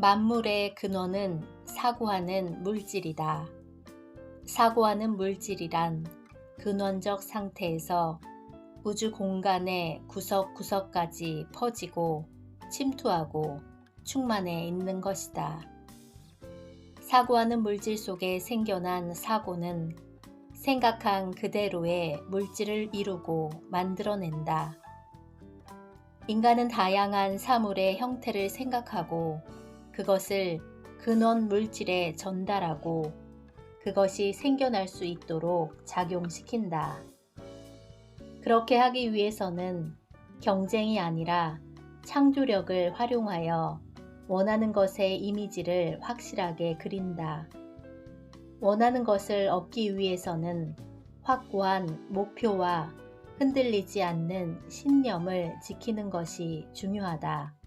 만물의 근원은 사고하는 물질이다. 사고하는 물질이란 근원적 상태에서 우주 공간의 구석구석까지 퍼지고 침투하고 충만해 있는 것이다. 사고하는 물질 속에 생겨난 사고는 생각한 그대로의 물질을 이루고 만들어낸다. 인간은 다양한 사물의 형태를 생각하고 그것을 근원 물질에 전달하고 그것이 생겨날 수 있도록 작용시킨다. 그렇게 하기 위해서는 경쟁이 아니라 창조력을 활용하여 원하는 것의 이미지를 확실하게 그린다. 원하는 것을 얻기 위해서는 확고한 목표와 흔들리지 않는 신념을 지키는 것이 중요하다.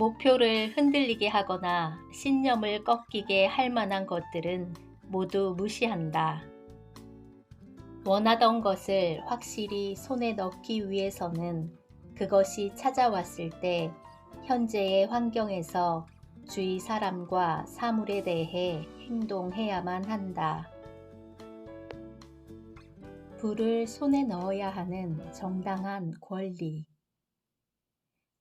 목표를 흔들리게 하거나 신념을 꺾이게 할 만한 것들은 모두 무시한다. 원하던 것을 확실히 손에 넣기 위해서는 그것이 찾아왔을 때 현재의 환경에서 주위 사람과 사물에 대해 행동해야만 한다. 불을 손에 넣어야 하는 정당한 권리.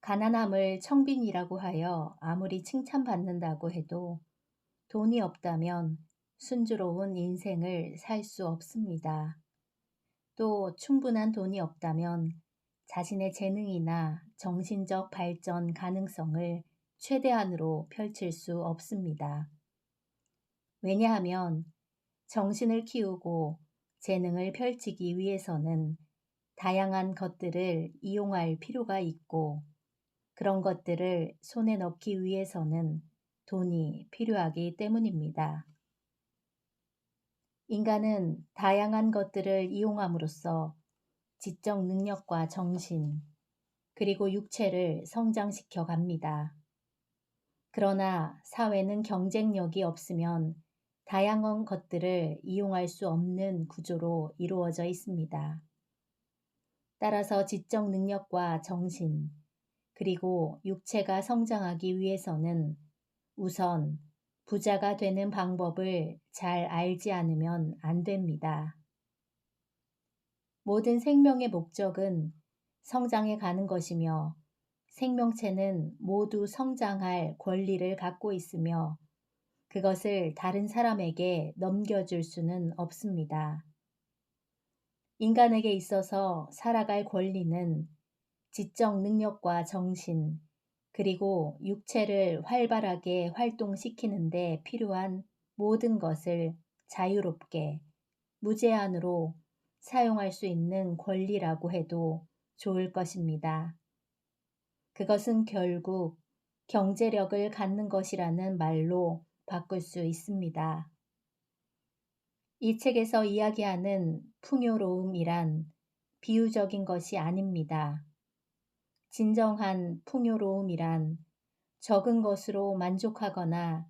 가난함을 청빈이라고 하여 아무리 칭찬받는다고 해도 돈이 없다면 순조로운 인생을 살 수 없습니다. 또 충분한 돈이 없다면 자신의 재능이나 정신적 발전 가능성을 최대한으로 펼칠 수 없습니다. 왜냐하면 정신을 키우고 재능을 펼치기 위해서는 다양한 것들을 이용할 필요가 있고 그런 것들을 손에 넣기 위해서는 돈이 필요하기 때문입니다. 인간은 다양한 것들을 이용함으로써 지적 능력과 정신, 그리고 육체를 성장시켜 갑니다. 그러나 사회는 경쟁력이 없으면 다양한 것들을 이용할 수 없는 구조로 이루어져 있습니다. 따라서 지적 능력과 정신, 그리고 육체가 성장하기 위해서는 우선 부자가 되는 방법을 잘 알지 않으면 안 됩니다. 모든 생명의 목적은 성장해 가는 것이며 생명체는 모두 성장할 권리를 갖고 있으며 그것을 다른 사람에게 넘겨줄 수는 없습니다. 인간에게 있어서 살아갈 권리는 지적 능력과 정신, 그리고 육체를 활발하게 활동시키는데 필요한 모든 것을 자유롭게, 무제한으로 사용할 수 있는 권리라고 해도 좋을 것입니다. 그것은 결국 경제력을 갖는 것이라는 말로 바꿀 수 있습니다. 이 책에서 이야기하는 풍요로움이란 비유적인 것이 아닙니다. 진정한 풍요로움이란 적은 것으로 만족하거나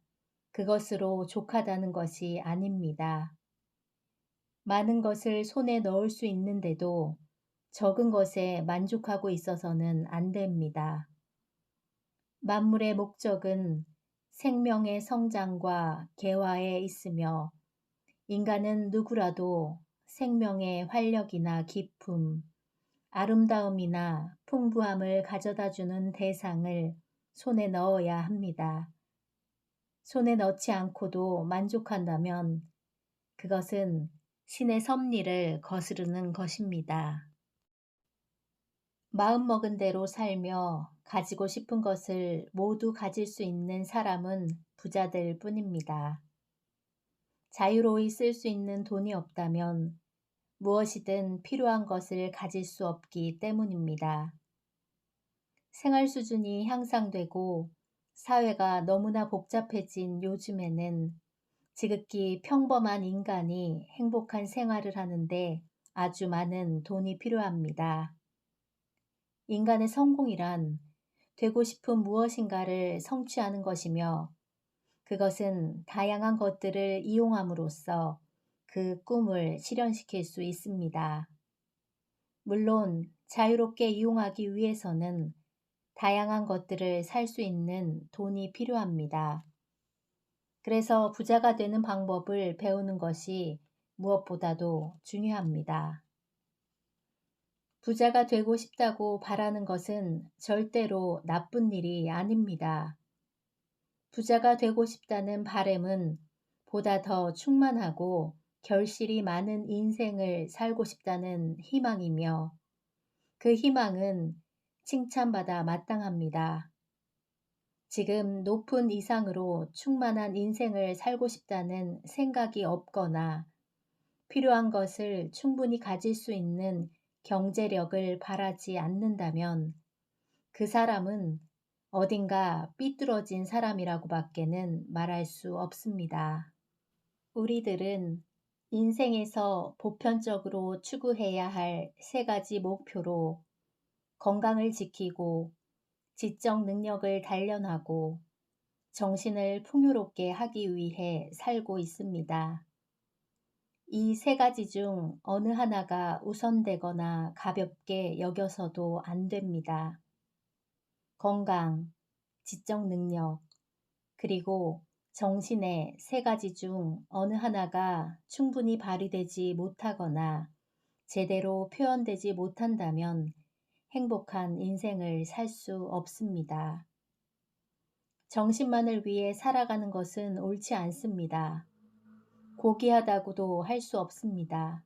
그것으로 족하다는 것이 아닙니다. 많은 것을 손에 넣을 수 있는데도 적은 것에 만족하고 있어서는 안 됩니다. 만물의 목적은 생명의 성장과 개화에 있으며 인간은 누구라도 생명의 활력이나 기품, 아름다움이나 풍부함을 가져다 주는 대상을 손에 넣어야 합니다. 손에 넣지 않고도 만족한다면 그것은 신의 섭리를 거스르는 것입니다. 마음먹은 대로 살며 가지고 싶은 것을 모두 가질 수 있는 사람은 부자들 뿐입니다. 자유로이 쓸 수 있는 돈이 없다면 무엇이든 필요한 것을 가질 수 없기 때문입니다. 생활 수준이 향상되고 사회가 너무나 복잡해진 요즘에는 지극히 평범한 인간이 행복한 생활을 하는데 아주 많은 돈이 필요합니다. 인간의 성공이란 되고 싶은 무엇인가를 성취하는 것이며 그것은 다양한 것들을 이용함으로써 그 꿈을 실현시킬 수 있습니다. 물론 자유롭게 이용하기 위해서는 다양한 것들을 살 수 있는 돈이 필요합니다. 그래서 부자가 되는 방법을 배우는 것이 무엇보다도 중요합니다. 부자가 되고 싶다고 바라는 것은 절대로 나쁜 일이 아닙니다. 부자가 되고 싶다는 바램은 보다 더 충만하고 결실이 많은 인생을 살고 싶다는 희망이며 그 희망은 칭찬받아 마땅합니다. 지금 높은 이상으로 충만한 인생을 살고 싶다는 생각이 없거나 필요한 것을 충분히 가질 수 있는 경제력을 바라지 않는다면 그 사람은 어딘가 삐뚤어진 사람이라고 밖에는 말할 수 없습니다. 우리들은 인생에서 보편적으로 추구해야 할 세 가지 목표로 건강을 지키고 지적 능력을 단련하고 정신을 풍요롭게 하기 위해 살고 있습니다. 이 세 가지 중 어느 하나가 우선되거나 가볍게 여겨서도 안 됩니다. 건강, 지적 능력, 그리고 정신의 세 가지 중 어느 하나가 충분히 발휘되지 못하거나 제대로 표현되지 못한다면 행복한 인생을 살 수 없습니다. 정신만을 위해 살아가는 것은 옳지 않습니다. 고귀하다고도 할 수 없습니다.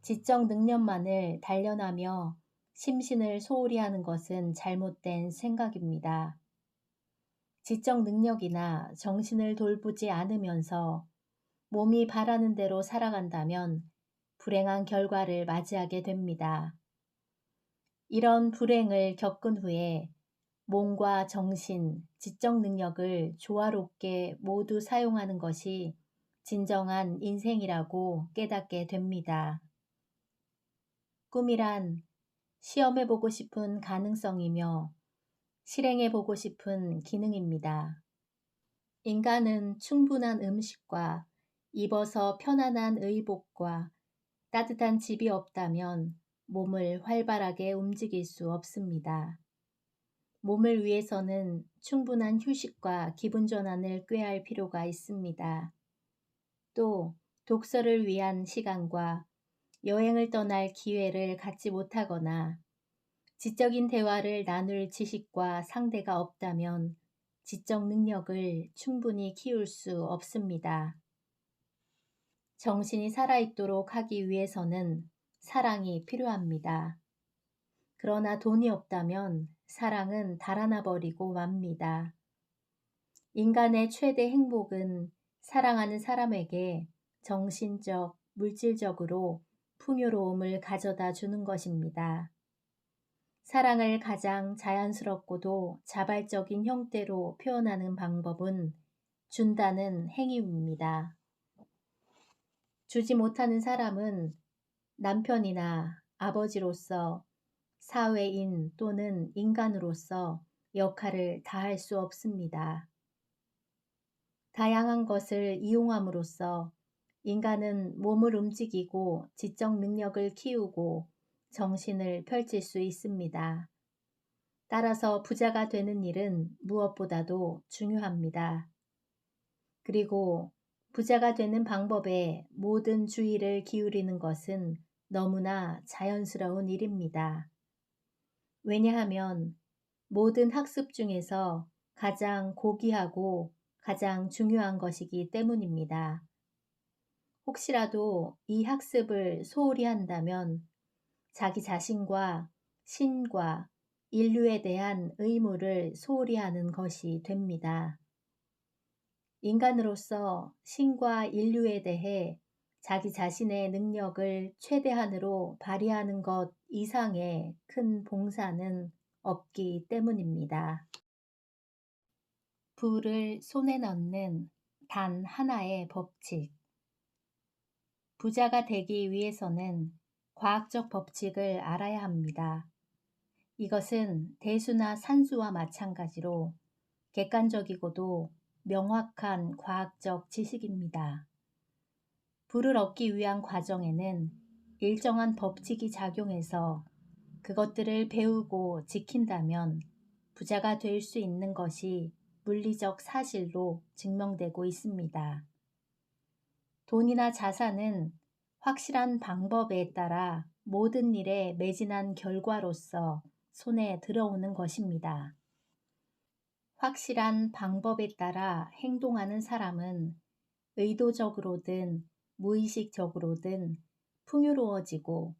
지적 능력만을 단련하며 심신을 소홀히 하는 것은 잘못된 생각입니다. 지적 능력이나 정신을 돌보지 않으면서 몸이 바라는 대로 살아간다면 불행한 결과를 맞이하게 됩니다. 이런 불행을 겪은 후에 몸과 정신, 지적 능력을 조화롭게 모두 사용하는 것이 진정한 인생이라고 깨닫게 됩니다. 꿈이란 시험해보고 싶은 가능성이며 실행해 보고 싶은 기능입니다. 인간은 충분한 음식과 입어서 편안한 의복과 따뜻한 집이 없다면 몸을 활발하게 움직일 수 없습니다. 몸을 위해서는 충분한 휴식과 기분 전환을 꾀할 필요가 있습니다. 또 독서를 위한 시간과 여행을 떠날 기회를 갖지 못하거나 지적인 대화를 나눌 지식과 상대가 없다면 지적 능력을 충분히 키울 수 없습니다. 정신이 살아있도록 하기 위해서는 사랑이 필요합니다. 그러나 돈이 없다면 사랑은 달아나 버리고 맙니다. 인간의 최대 행복은 사랑하는 사람에게 정신적, 물질적으로 풍요로움을 가져다 주는 것입니다. 사랑을 가장 자연스럽고도 자발적인 형태로 표현하는 방법은 준다는 행위입니다. 주지 못하는 사람은 남편이나 아버지로서 사회인 또는 인간으로서 역할을 다할 수 없습니다. 다양한 것을 이용함으로써 인간은 몸을 움직이고 지적 능력을 키우고 정신을 펼칠 수 있습니다. 따라서 부자가 되는 일은 무엇보다도 중요합니다. 그리고 부자가 되는 방법에 모든 주의를 기울이는 것은 너무나 자연스러운 일입니다. 왜냐하면 모든 학습 중에서 가장 고귀하고 가장 중요한 것이기 때문입니다. 혹시라도 이 학습을 소홀히 한다면 자기 자신과 신과 인류에 대한 의무를 소홀히 하는 것이 됩니다. 인간으로서 신과 인류에 대해 자기 자신의 능력을 최대한으로 발휘하는 것 이상의 큰 봉사는 없기 때문입니다. 불을 손에 넣는 단 하나의 법칙. 부자가 되기 위해서는 과학적 법칙을 알아야 합니다. 이것은 대수나 산수와 마찬가지로 객관적이고도 명확한 과학적 지식입니다. 불을 얻기 위한 과정에는 일정한 법칙이 작용해서 그것들을 배우고 지킨다면 부자가 될 수 있는 것이 물리적 사실로 증명되고 있습니다. 돈이나 자산은 확실한 방법에 따라 모든 일에 매진한 결과로서 손에 들어오는 것입니다. 확실한 방법에 따라 행동하는 사람은 의도적으로든 무의식적으로든 풍요로워지고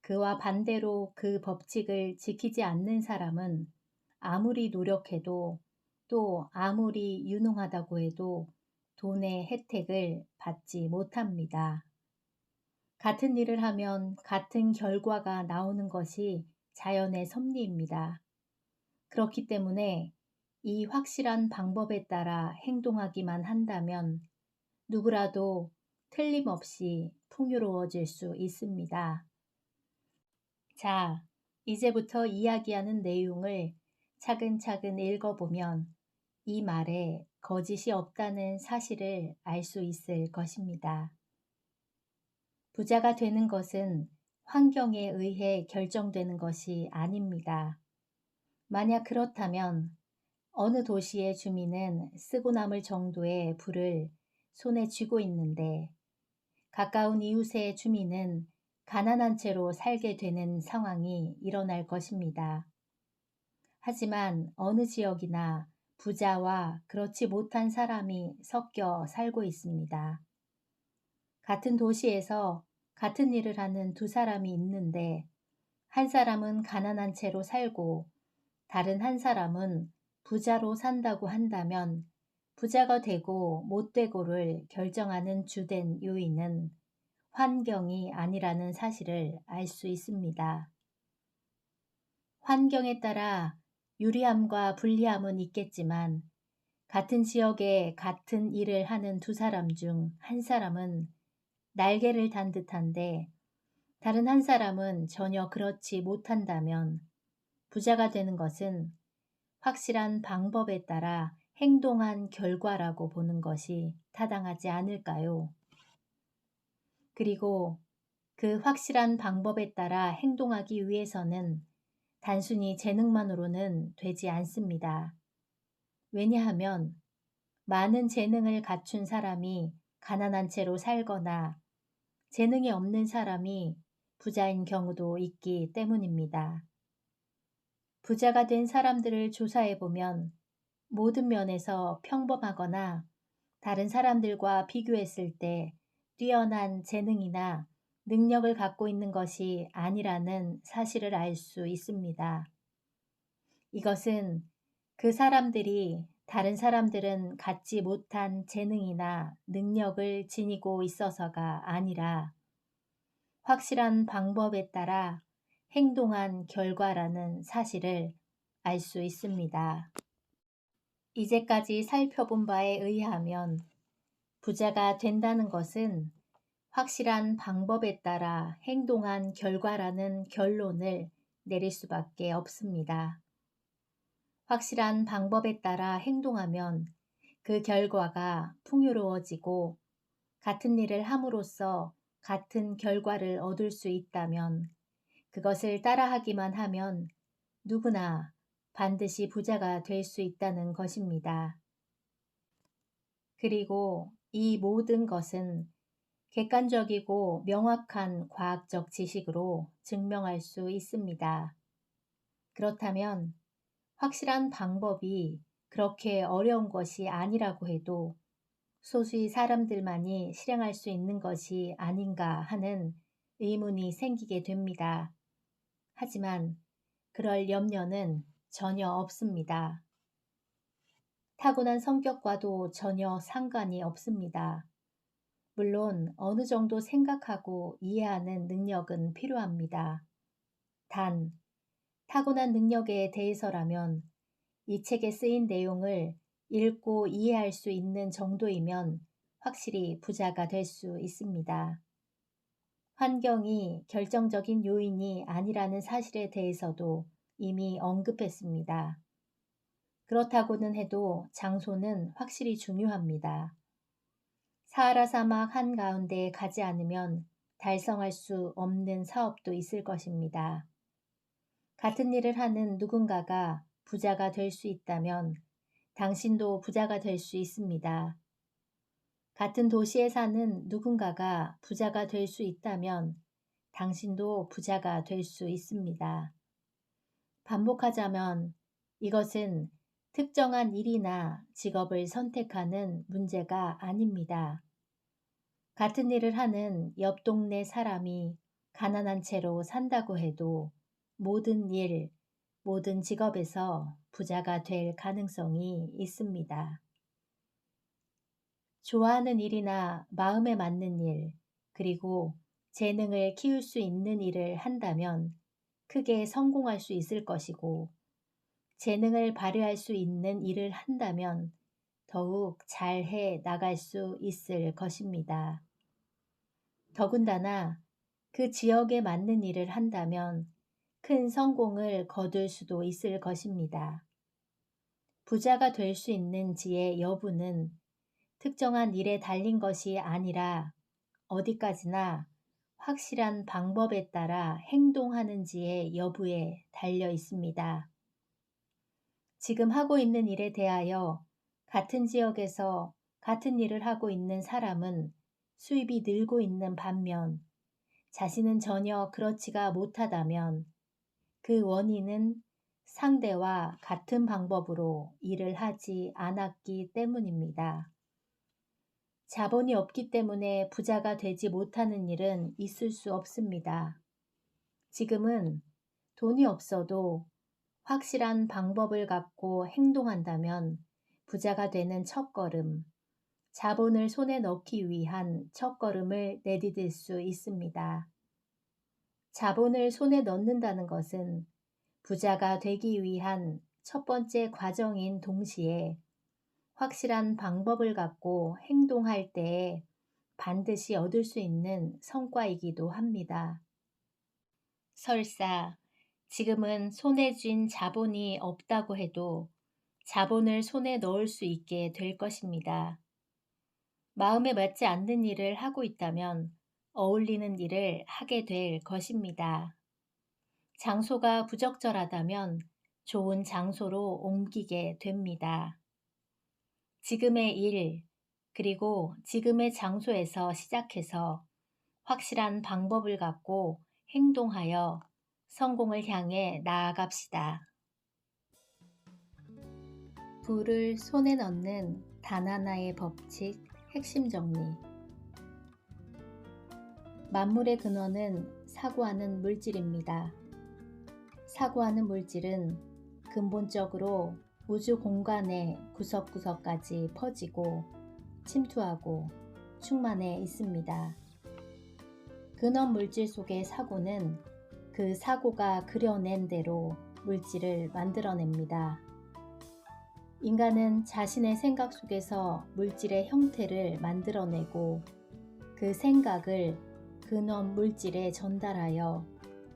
그와 반대로 그 법칙을 지키지 않는 사람은 아무리 노력해도 또 아무리 유능하다고 해도 돈의 혜택을 받지 못합니다. 같은 일을 하면 같은 결과가 나오는 것이 자연의 섭리입니다. 그렇기 때문에 이 확실한 방법에 따라 행동하기만 한다면 누구라도 틀림없이 풍요로워질 수 있습니다. 자, 이제부터 이야기하는 내용을 차근차근 읽어보면 이 말에 거짓이 없다는 사실을 알 수 있을 것입니다. 부자가 되는 것은 환경에 의해 결정되는 것이 아닙니다. 만약 그렇다면 어느 도시의 주민은 쓰고 남을 정도의 불을 손에 쥐고 있는데 가까운 이웃의 주민은 가난한 채로 살게 되는 상황이 일어날 것입니다. 하지만 어느 지역이나 부자와 그렇지 못한 사람이 섞여 살고 있습니다. 같은 도시에서 같은 일을 하는 두 사람이 있는데 한 사람은 가난한 채로 살고 다른 한 사람은 부자로 산다고 한다면 부자가 되고 못 되고를 결정하는 주된 요인은 환경이 아니라는 사실을 알 수 있습니다. 환경에 따라 유리함과 불리함은 있겠지만 같은 지역에 같은 일을 하는 두 사람 중 한 사람은 날개를 단 듯한데 다른 한 사람은 전혀 그렇지 못한다면 부자가 되는 것은 확실한 방법에 따라 행동한 결과라고 보는 것이 타당하지 않을까요? 그리고 그 확실한 방법에 따라 행동하기 위해서는 단순히 재능만으로는 되지 않습니다. 왜냐하면 많은 재능을 갖춘 사람이 가난한 채로 살거나 재능이 없는 사람이 부자인 경우도 있기 때문입니다. 부자가 된 사람들을 조사해 보면 모든 면에서 평범하거나 다른 사람들과 비교했을 때 뛰어난 재능이나 능력을 갖고 있는 것이 아니라는 사실을 알 수 있습니다. 이것은 그 사람들이 다른 사람들은 갖지 못한 재능이나 능력을 지니고 있어서가 아니라 확실한 방법에 따라 행동한 결과라는 사실을 알 수 있습니다. 이제까지 살펴본 바에 의하면 부자가 된다는 것은 확실한 방법에 따라 행동한 결과라는 결론을 내릴 수밖에 없습니다. 확실한 방법에 따라 행동하면 그 결과가 풍요로워지고 같은 일을 함으로써 같은 결과를 얻을 수 있다면 그것을 따라하기만 하면 누구나 반드시 부자가 될 수 있다는 것입니다. 그리고 이 모든 것은 객관적이고 명확한 과학적 지식으로 증명할 수 있습니다. 그렇다면 확실한 방법이 그렇게 어려운 것이 아니라고 해도 소수의 사람들만이 실행할 수 있는 것이 아닌가 하는 의문이 생기게 됩니다. 하지만 그럴 염려는 전혀 없습니다. 타고난 성격과도 전혀 상관이 없습니다. 물론 어느 정도 생각하고 이해하는 능력은 필요합니다. 단, 타고난 능력에 대해서라면 이 책에 쓰인 내용을 읽고 이해할 수 있는 정도이면 확실히 부자가 될 수 있습니다. 환경이 결정적인 요인이 아니라는 사실에 대해서도 이미 언급했습니다. 그렇다고는 해도 장소는 확실히 중요합니다. 사하라 사막 한가운데 가지 않으면 달성할 수 없는 사업도 있을 것입니다. 같은 일을 하는 누군가가 부자가 될 수 있다면 당신도 부자가 될 수 있습니다. 같은 도시에 사는 누군가가 부자가 될 수 있다면 당신도 부자가 될 수 있습니다. 반복하자면 이것은 특정한 일이나 직업을 선택하는 문제가 아닙니다. 같은 일을 하는 옆 동네 사람이 가난한 채로 산다고 해도 모든 일, 모든 직업에서 부자가 될 가능성이 있습니다. 좋아하는 일이나 마음에 맞는 일, 그리고 재능을 키울 수 있는 일을 한다면 크게 성공할 수 있을 것이고, 재능을 발휘할 수 있는 일을 한다면 더욱 잘 해 나갈 수 있을 것입니다. 더군다나 그 지역에 맞는 일을 한다면 큰 성공을 거둘 수도 있을 것입니다. 부자가 될 수 있는지의 여부는 특정한 일에 달린 것이 아니라 어디까지나 확실한 방법에 따라 행동하는지의 여부에 달려 있습니다. 지금 하고 있는 일에 대하여 같은 지역에서 같은 일을 하고 있는 사람은 수입이 늘고 있는 반면 자신은 전혀 그렇지가 못하다면 그 원인은 상대와 같은 방법으로 일을 하지 않았기 때문입니다. 자본이 없기 때문에 부자가 되지 못하는 일은 있을 수 없습니다. 지금은 돈이 없어도 확실한 방법을 갖고 행동한다면 부자가 되는 첫걸음, 자본을 손에 넣기 위한 첫걸음을 내디딜 수 있습니다. 자본을 손에 넣는다는 것은 부자가 되기 위한 첫 번째 과정인 동시에 확실한 방법을 갖고 행동할 때에 반드시 얻을 수 있는 성과이기도 합니다. 설사 지금은 손에 쥔 자본이 없다고 해도 자본을 손에 넣을 수 있게 될 것입니다. 마음에 맞지 않는 일을 하고 있다면 어울리는 일을 하게 될 것입니다. 장소가 부적절하다면 좋은 장소로 옮기게 됩니다. 지금의 일, 그리고 지금의 장소에서 시작해서 확실한 방법을 갖고 행동하여 성공을 향해 나아갑시다. 불을 손에 넣는 단 하나의 법칙 핵심 정리 만물의 근원은 사고하는 물질입니다. 사고하는 물질은 근본적으로 우주 공간의 구석구석까지 퍼지고 침투하고 충만해 있습니다. 근원 물질 속의 사고는 그 사고가 그려낸 대로 물질을 만들어냅니다. 인간은 자신의 생각 속에서 물질의 형태를 만들어내고 그 생각을 근원 물질에 전달하여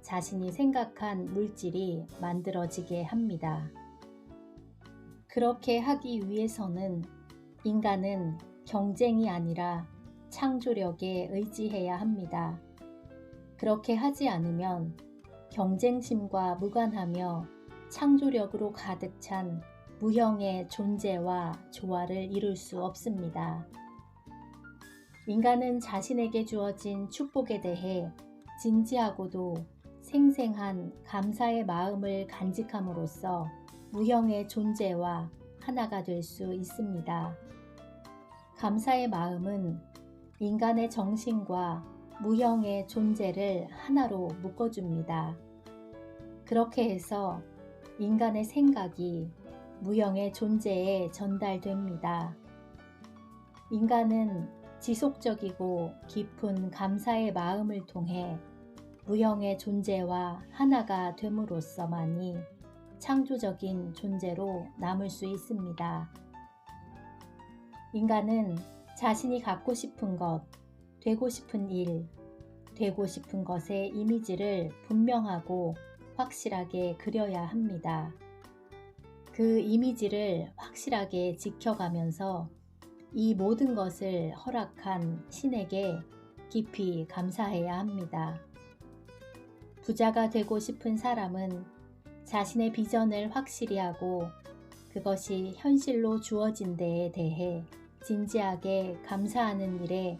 자신이 생각한 물질이 만들어지게 합니다. 그렇게 하기 위해서는 인간은 경쟁이 아니라 창조력에 의지해야 합니다. 그렇게 하지 않으면 경쟁심과 무관하며 창조력으로 가득 찬 무형의 존재와 조화를 이룰 수 없습니다. 인간은 자신에게 주어진 축복에 대해 진지하고도 생생한 감사의 마음을 간직함으로써 무형의 존재와 하나가 될 수 있습니다. 감사의 마음은 인간의 정신과 무형의 존재를 하나로 묶어줍니다. 그렇게 해서 인간의 생각이 무형의 존재에 전달됩니다. 인간은 지속적이고 깊은 감사의 마음을 통해 무형의 존재와 하나가 됨으로써만이 창조적인 존재로 남을 수 있습니다. 인간은 자신이 갖고 싶은 것, 되고 싶은 일, 되고 싶은 것의 이미지를 분명하고 확실하게 그려야 합니다. 그 이미지를 확실하게 지켜가면서 이 모든 것을 허락한 신에게 깊이 감사해야 합니다. 부자가 되고 싶은 사람은 자신의 비전을 확실히 하고 그것이 현실로 주어진 데에 대해 진지하게 감사하는 일에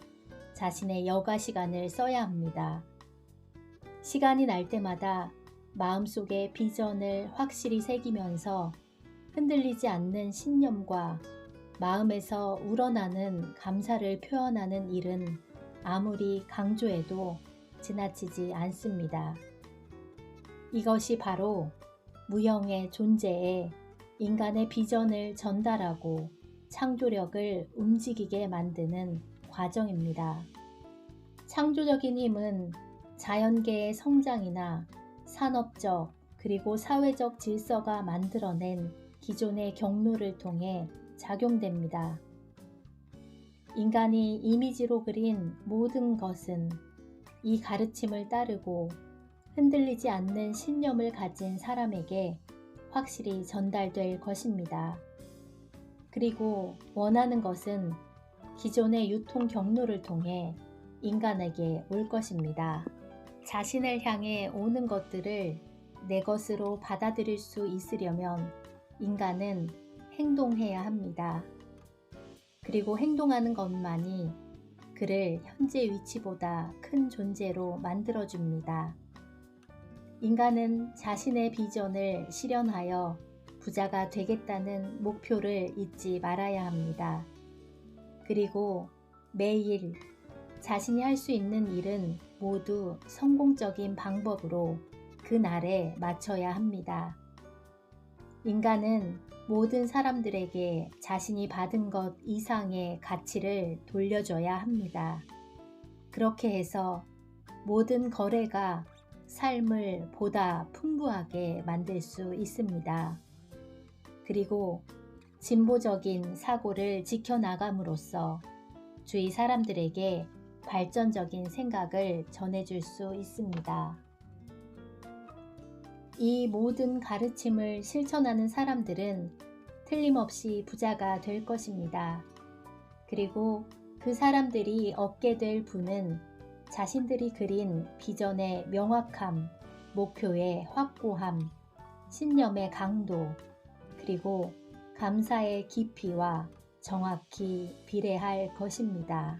자신의 여가 시간을 써야 합니다. 시간이 날 때마다 마음속에 비전을 확실히 새기면서 흔들리지 않는 신념과 마음에서 우러나는 감사를 표현하는 일은 아무리 강조해도 지나치지 않습니다. 이것이 바로 무형의 존재에 인간의 비전을 전달하고 창조력을 움직이게 만드는 과정입니다. 창조적인 힘은 자연계의 성장이나 산업적 그리고 사회적 질서가 만들어낸 기존의 경로를 통해 작용됩니다. 인간이 이미지로 그린 모든 것은 이 가르침을 따르고 흔들리지 않는 신념을 가진 사람에게 확실히 전달될 것입니다. 그리고 원하는 것은 기존의 유통 경로를 통해 인간에게 올 것입니다. 자신을 향해 오는 것들을 내 것으로 받아들일 수 있으려면 인간은 행동해야 합니다. 그리고 행동하는 것만이 그를 현재 위치보다 큰 존재로 만들어줍니다. 인간은 자신의 비전을 실현하여 부자가 되겠다는 목표를 잊지 말아야 합니다. 그리고 매일 자신이 할 수 있는 일은 모두 성공적인 방법으로 그 날에 맞춰야 합니다. 인간은 모든 사람들에게 자신이 받은 것 이상의 가치를 돌려줘야 합니다. 그렇게 해서 모든 거래가 삶을 보다 풍부하게 만들 수 있습니다. 그리고 진보적인 사고를 지켜나감으로써 주위 사람들에게 발전적인 생각을 전해줄 수 있습니다. 이 모든 가르침을 실천하는 사람들은 틀림없이 부자가 될 것입니다. 그리고 그 사람들이 얻게 될 부는 자신들이 그린 비전의 명확함, 목표의 확고함, 신념의 강도, 그리고 감사의 깊이와 정확히 비례할 것입니다.